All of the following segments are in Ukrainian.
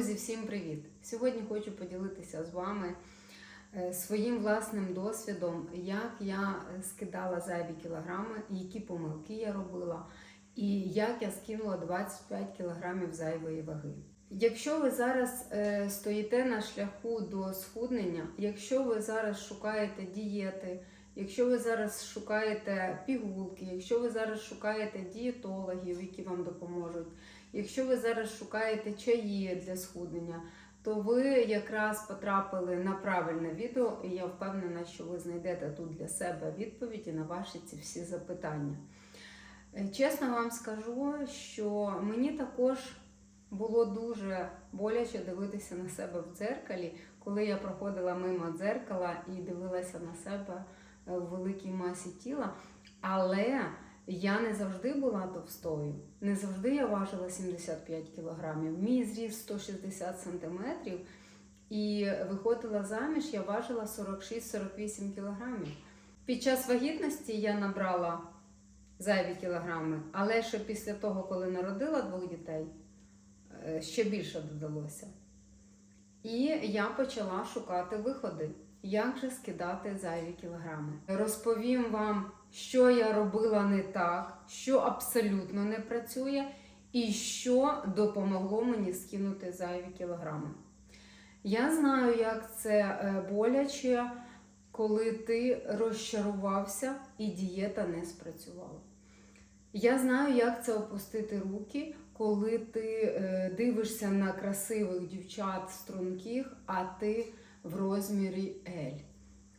Друзі, всім привіт! Сьогодні хочу поділитися з вами е, своїм власним досвідом, як я скидала зайві кілограми, які помилки я робила, і як я скинула 25 кілограмів зайвої ваги. Якщо ви зараз е, стоїте на шляху до схуднення, якщо ви зараз шукаєте дієти, якщо ви зараз шукаєте пігулки, якщо ви зараз шукаєте дієтологів, які вам допоможуть, Якщо ви зараз шукаєте чаї для схуднення, то ви якраз потрапили на правильне відео, і я впевнена, що ви знайдете тут для себе відповіді на ваші ці всі запитання. Е, Чесно вам скажу, що мені також було дуже боляче дивитися на себе в дзеркалі, коли я проходила мимо дзеркала і дивилася на себе е, в великій масі тіла. Але я не завжди була товстою, не завжди я важила 75 кілограмів. Мій зріс 160 сантиметрів, і виходила заміж, я важила 46-48 кілограмів. Під час вагітності я набрала зайві кілограми, але ще після того, коли народила двох дітей, е, ще більше додалося. І я почала шукати виходи, як же скидати зайві кілограми. Розповім вам, що я робила не так, що абсолютно не працює, і що допомогло мені скинути зайві кілограми. Я знаю, як це е, боляче, коли ти розчарувався і дієта не спрацювала. Я знаю, як це опустити руки, коли ти е, дивишся на красивих дівчат струнких, а ти в розмірі L.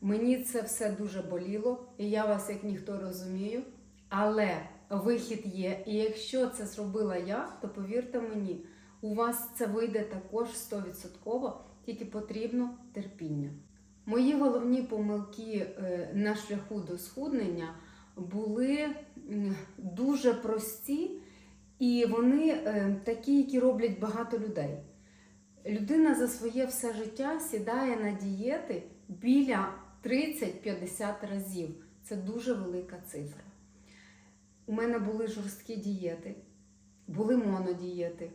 Мені це все дуже боліло, і я вас як ніхто розумію. Але вихід є. І якщо це зробила я, то повірте мені, у вас це вийде також 100%, тільки потрібно терпіння. Мої головні помилки е, на шляху до схуднення були дуже прості, і вони е, такі, які роблять багато людей. Людина за своє все життя сідає на дієти біля 30-50 разів. Це дуже велика цифра. У мене були жорсткі дієти, були монодієти,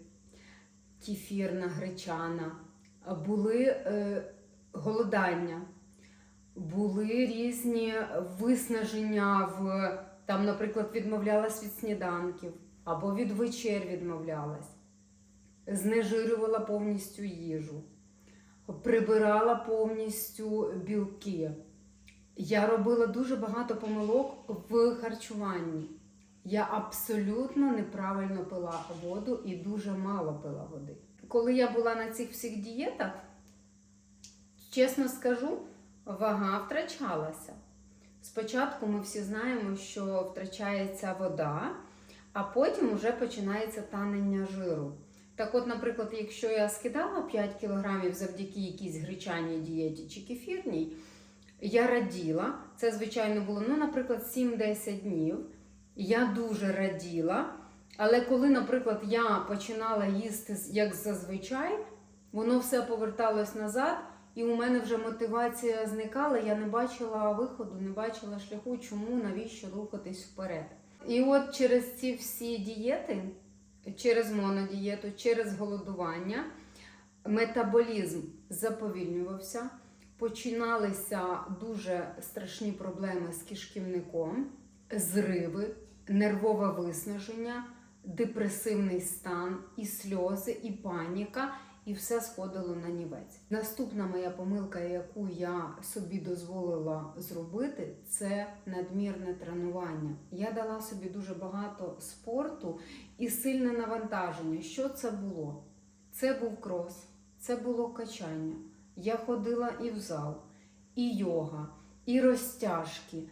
кефірна, гречана, були е, голодання, були різні виснаження в там, наприклад, відмовлялась від сніданків або від вечер відмовлялась, знежирювала повністю їжу прибирала повністю білки. Я робила дуже багато помилок в харчуванні. Я абсолютно неправильно пила воду і дуже мало пила води. Коли я була на цих всіх дієтах, чесно скажу, вага втрачалася. Спочатку ми всі знаємо, що втрачається вода, а потім вже починається танення жиру. Так от, наприклад, якщо я скидала 5 кілограмів завдяки якійсь гречаній дієті чи кефірній, я раділа. Це, звичайно, було, ну, наприклад, 7-10 днів. Я дуже раділа. Але коли, наприклад, я починала їсти як зазвичай, воно все поверталось назад, і у мене вже мотивація зникала, я не бачила виходу, не бачила шляху, чому, навіщо рухатись вперед. І от через ці всі дієти через монодієту, через голодування метаболізм заповільнювався, починалися дуже страшні проблеми з кишківником, зриви, нервове виснаження, депресивний стан, і сльози, і паніка. І все сходило на нівець. Наступна моя помилка, яку я собі дозволила зробити, це надмірне тренування. Я дала собі дуже багато спорту і сильне навантаження. Що це було? Це був крос, це було качання. Я ходила і в зал, і йога, і розтяжки,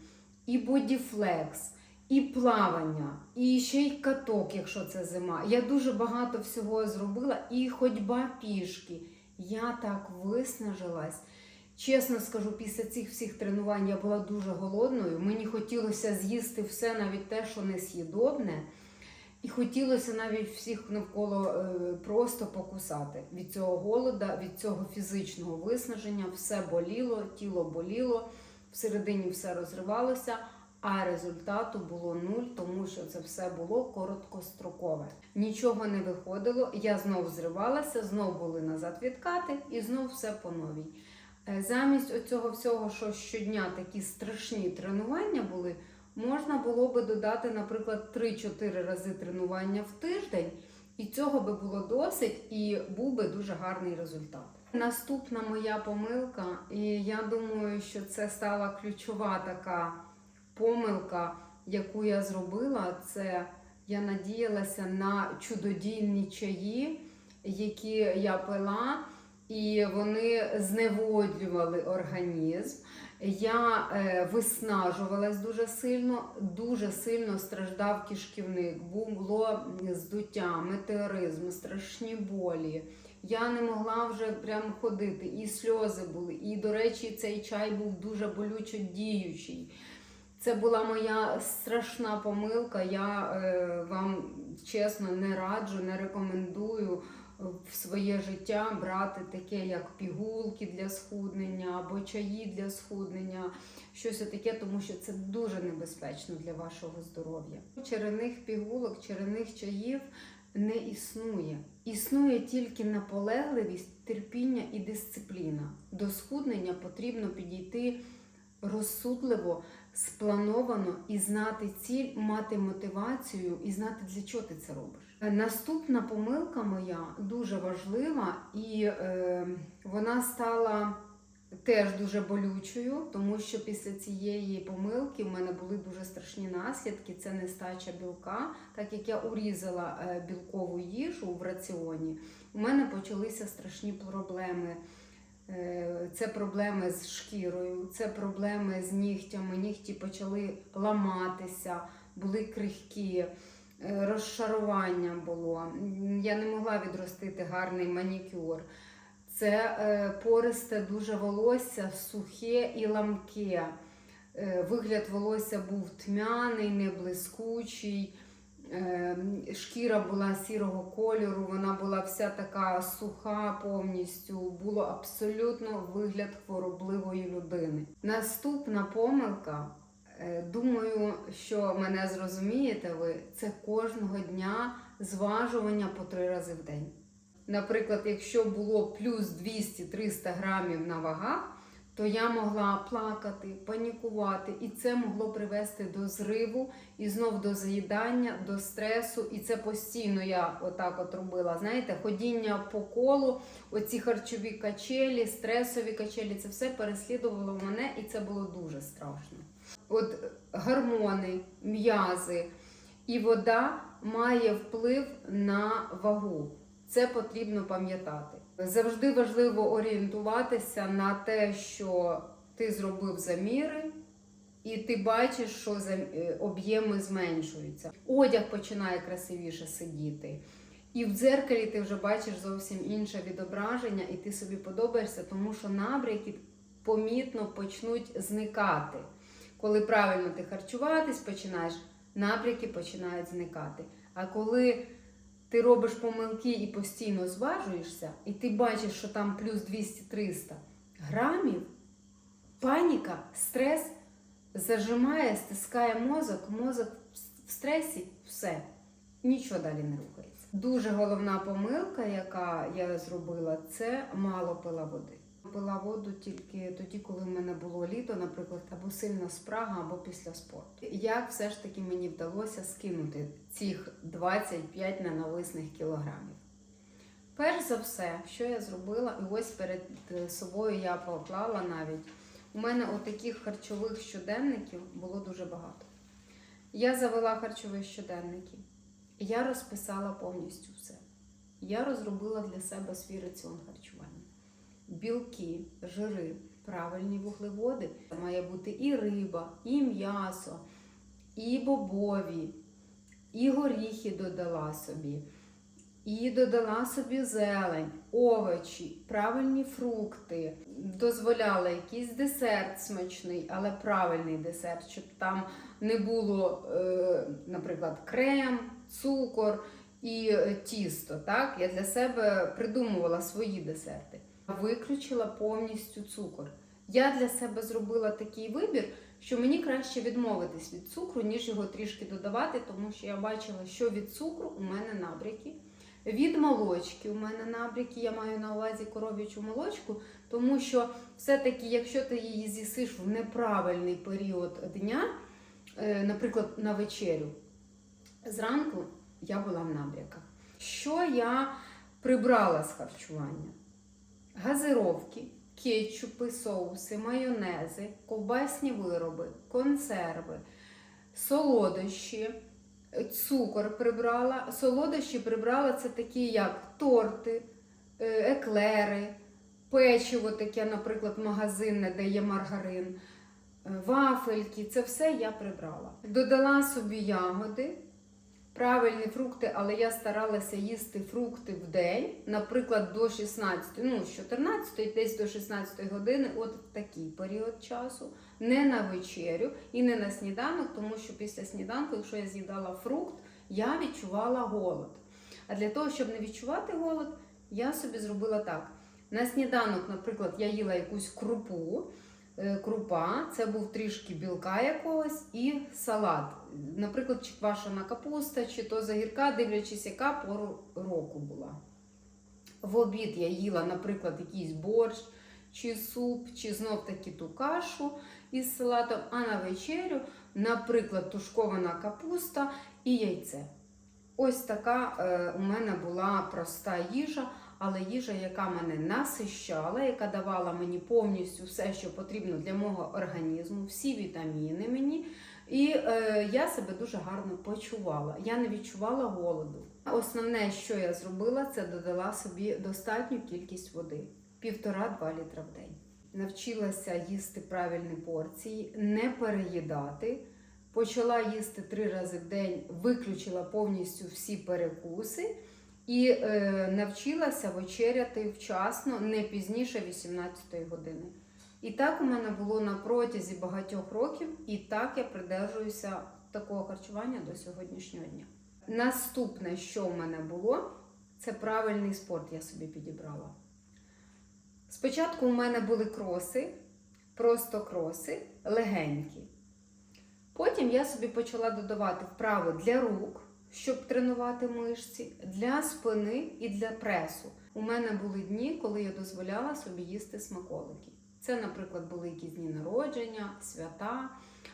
і бодіфлекс і плавання, і ще й каток, якщо це зима. Я дуже багато всього зробила, і ходьба пішки. Я так виснажилась. Чесно скажу, після цих всіх тренувань я була дуже голодною. Мені хотілося з'їсти все, навіть те, що несъїдобне. І хотілося навіть всіх навколо е, просто покусати. Від цього голода, від цього фізичного виснаження, все боліло, тіло боліло, всередині все розривалося. а результату було нуль, тому що це все було короткострокове. Нічого не виходило. Я знов зривалася, знов були назад відкати, і знов все по новій. Е, Замість оцього всього, що щодня такі страшні тренування були, можна було би додати, наприклад, 3-4 рази тренування в тиждень, і цього би було досить, і був би дуже гарний результат. Наступна моя помилка, і я думаю, що це стала ключова така помилка, яку я зробила, це я надіялася на чудодійні чаї, які я пила, і вони зневодлювали організм. Я е, виснажувалась дуже сильно, дуже сильно страждав кишківник, було здуття, метеоризм, страшні болі. Я не могла вже прямо ходити, і сльози були. І, до речі, цей чай був дуже болючо діючий. Це була моя страшна помилка. Я е, вам чесно не раджу, не рекомендую в своє життя брати таке, як пігулки для схуднення або чаї для схуднення, щось таке, тому що це дуже небезпечно для вашого здоров'я. Черених пігулок, черених чаїв не існує. Існує тільки наполегливість, терпіння і дисципліна. До схуднення потрібно підійти розсудливо, сплановано і знати ціль, мати мотивацію і знати, для чого ти це робиш. Е, Наступна помилка моя дуже важлива, і е, вона стала теж дуже болючою, тому що після цієї помилки в мене були дуже страшні наслідки. Це нестача білка. Так як я урізала е, білкову їжу в раціоні, у мене почалися страшні проблеми. Е, Це проблеми з шкірою, це проблеми з нігтями. Нігті почали ламатися, були крихкі, е, розшарування було. Я не могла відростити гарний манікюр. Це е, пористе дуже волосся, сухе і ламке. Вигляд волосся був тьмяний, не блискучий. Е, Шкіра була сірого кольору, вона була вся така суха повністю. Було абсолютно вигляд хворобливої людини. Наступна помилка, е, думаю, що мене зрозумієте ви, це кожного дня зважування по три рази в день. Наприклад, якщо було плюс 200-300 грамів на вагах, то я могла плакати, панікувати, і це могло привести до зриву і знов до заїдання, до стресу. І це постійно я отак от робила. Знаєте, ходіння по колу, оці харчові качелі, стресові качелі, це все переслідувало мене, і це було дуже страшно. От гормони, м'язи і вода має вплив на вагу. Це потрібно пам'ятати. Завжди важливо орієнтуватися на те, що ти зробив заміри, і ти бачиш, що е, об'єми зменшуються. Одяг починає красивіше сидіти. І в дзеркалі ти вже бачиш зовсім інше відображення, і ти собі подобаєшся, тому що набряки помітно почнуть зникати. Коли правильно ти харчуватись починаєш, набряки починають зникати. А коли ти робиш помилки і постійно зважуєшся, і ти бачиш, що там плюс 200-300 грамів, паніка, стрес зажимає, стискає мозок, мозок в стресі, все, нічого далі не рухається. Дуже головна помилка, яка я зробила, це мало пила води. Пила воду тільки тоді, коли в мене було літо, наприклад, або сильна спрага, або після спорту. Як все ж таки мені вдалося скинути цих 25 ненависних кілограмів? Перш за все, що я зробила, і ось перед е, собою я поклала навіть. У мене отаких харчових щоденників було дуже багато. Я завела харчові щоденники. Я розписала повністю все. Я розробила для себе свій раціон харчування білки, жири, правильні вуглеводи. Це має бути і риба, і м'ясо, і бобові, і горіхи додала собі, і додала собі зелень, овочі, правильні фрукти. Дозволяла якийсь десерт смачний, але правильний десерт, щоб там не було, е, наприклад, крем, цукор і е, тісто. Так? Я для себе придумувала свої десерти. Виключила повністю цукор. Я для себе зробила такий вибір, що мені краще відмовитись від цукру, ніж його трішки додавати, тому що я бачила, що від цукру у мене набряки. Від молочки у мене набряки, я маю на увазі коров'ячу молочку, тому що все-таки, якщо ти її з'їсиш в неправильний період дня, е, наприклад, на вечерю, зранку я була в набряках. Що я прибрала з харчування? Газировки, кетчупи, соуси, майонези, ковбасні вироби, консерви, солодощі, цукор прибрала. Солодощі прибрала це такі, як торти, е, еклери, печиво таке, наприклад, магазинне, де є маргарин, е, вафельки. Це все я прибрала. Додала собі ягоди. Правильні фрукти, але я старалася їсти фрукти в день, наприклад, до 16, ну, з 14 десь до 16 години, от такий період часу, не на вечерю і не на сніданок, тому що після сніданку, якщо я з'їдала фрукт, я відчувала голод. А для того, щоб не відчувати голод, я собі зробила так. На сніданок, наприклад, я їла якусь крупу. Е, Крупа, це був трішки білка якогось і салат. Наприклад, чи квашена капуста, чи то загірка, дивлячись, яка пору року була. В обід я їла, наприклад, якийсь борщ, чи суп, чи знов таки ту кашу із салатом, а на вечерю, наприклад, тушкована капуста і яйце. Ось така е, у мене була проста їжа, але їжа, яка мене насищала, яка давала мені повністю все, що потрібно для мого організму, всі вітаміни мені. І е, я себе дуже гарно почувала. Я не відчувала голоду. Основне, що я зробила, це додала собі достатню кількість води півтора-два літра в день. Навчилася їсти правильні порції, не переїдати. Почала їсти три рази в день, виключила повністю всі перекуси і е, навчилася вечеряти вчасно, не пізніше 18 години. І так у мене було на протязі багатьох років, і так я придержуюся такого харчування до сьогоднішнього дня. Наступне, що в мене було, це правильний спорт я собі підібрала. Спочатку у мене були кроси, просто кроси, легенькі. Потім я собі почала додавати вправи для рук, щоб тренувати мишці, для спини і для пресу. У мене були дні, коли я дозволяла собі їсти смаколики. Це, наприклад, були якісь дні народження, свята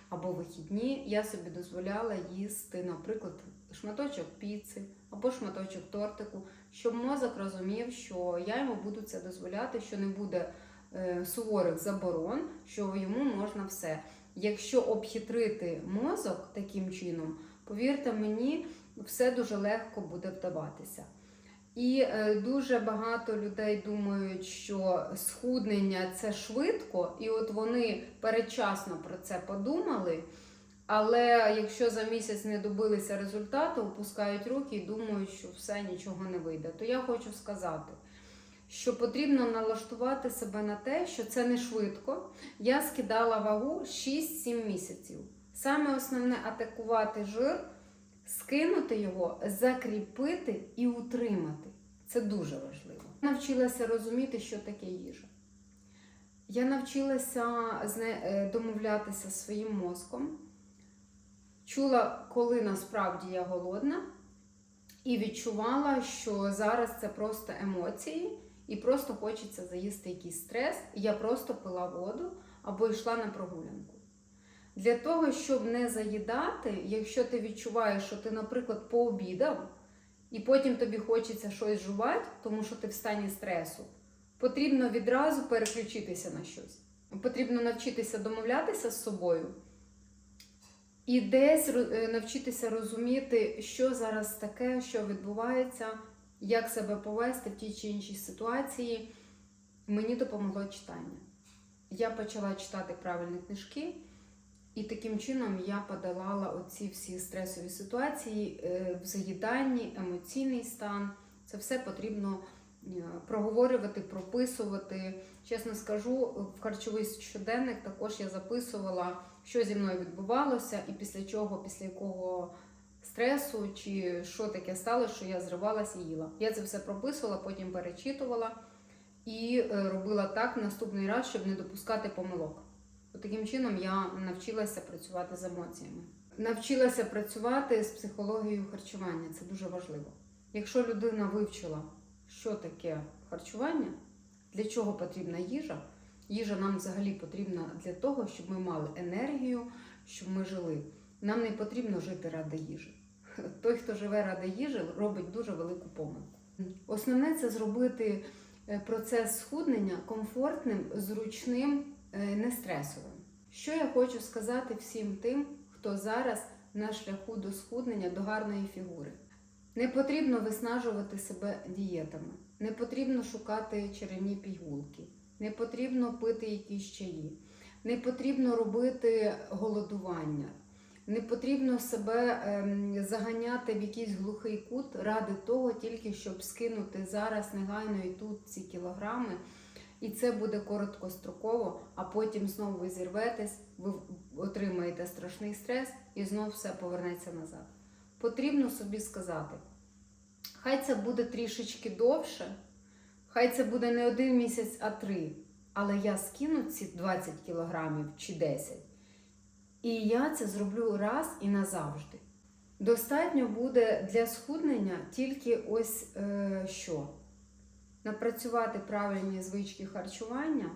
або вихідні. Я собі дозволяла їсти, наприклад, шматочок піци або шматочок тортику, щоб мозок розумів, що я йому буду це дозволяти, що не буде е, суворих заборон, що йому можна все. Якщо обхитрити мозок таким чином, повірте мені, все дуже легко буде вдаватися. І е, дуже багато людей думають, що схуднення це швидко, і от вони передчасно про це подумали. Але якщо за місяць не добилися результату, опускають руки і думають, що все нічого не вийде. То я хочу сказати, що потрібно налаштувати себе на те, що це не швидко. Я скидала вагу 6-7 місяців. Саме основне атакувати жир, скинути його, закріпити і утримати. Це дуже важливо. Я навчилася розуміти, що таке їжа. Я навчилася е, домовлятися зі своїм мозком, чула, коли насправді я голодна, і відчувала, що зараз це просто емоції, і просто хочеться заїсти якийсь стрес. І я просто пила воду або йшла на прогулянку. Для того, щоб не заїдати, якщо ти відчуваєш, що ти, наприклад, пообідав, і потім тобі хочеться щось жувати, тому що ти в стані стресу, потрібно відразу переключитися на щось. Потрібно навчитися домовлятися з собою і десь е, навчитися розуміти, що зараз таке, що відбувається, як себе повести в тій чи іншій ситуації. Мені допомогло читання. Я почала читати правильні книжки. І таким чином я подолала оці всі стресові ситуації е, в заїданні, емоційний стан. Це все потрібно е, проговорювати, прописувати. Чесно скажу, в харчовий щоденник також я записувала, що зі мною відбувалося, і після чого, після якого стресу, чи що таке стало, що я зривалася і їла. Я це все прописувала, потім перечитувала. і е, робила так наступний раз, щоб не допускати помилок. От таким чином я навчилася працювати з емоціями. Навчилася працювати з психологією харчування. Це дуже важливо. Якщо людина вивчила, що таке харчування, для чого потрібна їжа, їжа нам взагалі потрібна для того, щоб ми мали енергію, щоб ми жили. Нам не потрібно жити ради їжі. Той, хто живе ради їжі, робить дуже велику помилку. Основне це зробити е, процес схуднення комфортним, зручним, е, нестресовим. Що я хочу сказати всім тим, хто зараз на шляху до схуднення, до гарної фігури. Не потрібно виснажувати себе дієтами, не потрібно шукати черевні пігулки, не потрібно пити якісь чаї, не потрібно робити голодування, не потрібно себе ем, заганяти в якийсь глухий кут ради того, тільки щоб скинути зараз негайно і тут ці кілограми. І це буде короткостроково, а потім знову ви зірветесь, ви отримаєте страшний стрес і знову все повернеться назад. Потрібно собі сказати, хай це буде трішечки довше, хай це буде не один місяць, а три. Але я скину ці 20 кілограмів чи 10. І я це зроблю раз і назавжди. Достатньо буде для схуднення тільки ось е, що. Напрацювати правильні звички харчування.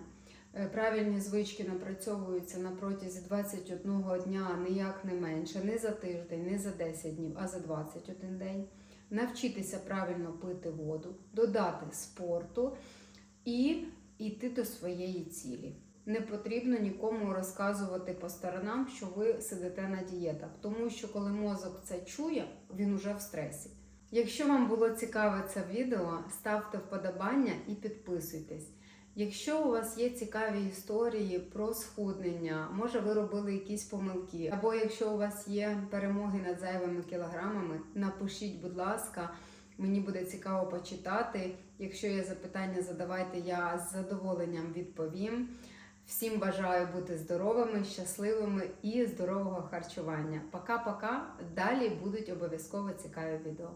Е, Правильні звички напрацьовуються на протязі 21 дня, ніяк не менше, не за тиждень, не за 10 днів, а за 21 день. Навчитися правильно пити воду, додати спорту і йти до своєї цілі. Не потрібно нікому розказувати по сторонам, що ви сидите на дієтах, тому що коли мозок це чує, він уже в стресі. Якщо вам було цікаве це відео, ставте вподобання і підписуйтесь. Якщо у вас є цікаві історії про схуднення, може ви робили якісь помилки, або якщо у вас є перемоги над зайвими кілограмами, напишіть, будь ласка, мені буде цікаво почитати. Якщо є запитання, задавайте, я з задоволенням відповім. Всім бажаю бути здоровими, щасливими і здорового харчування. Пока-пока. Далі будуть обов'язково цікаві відео.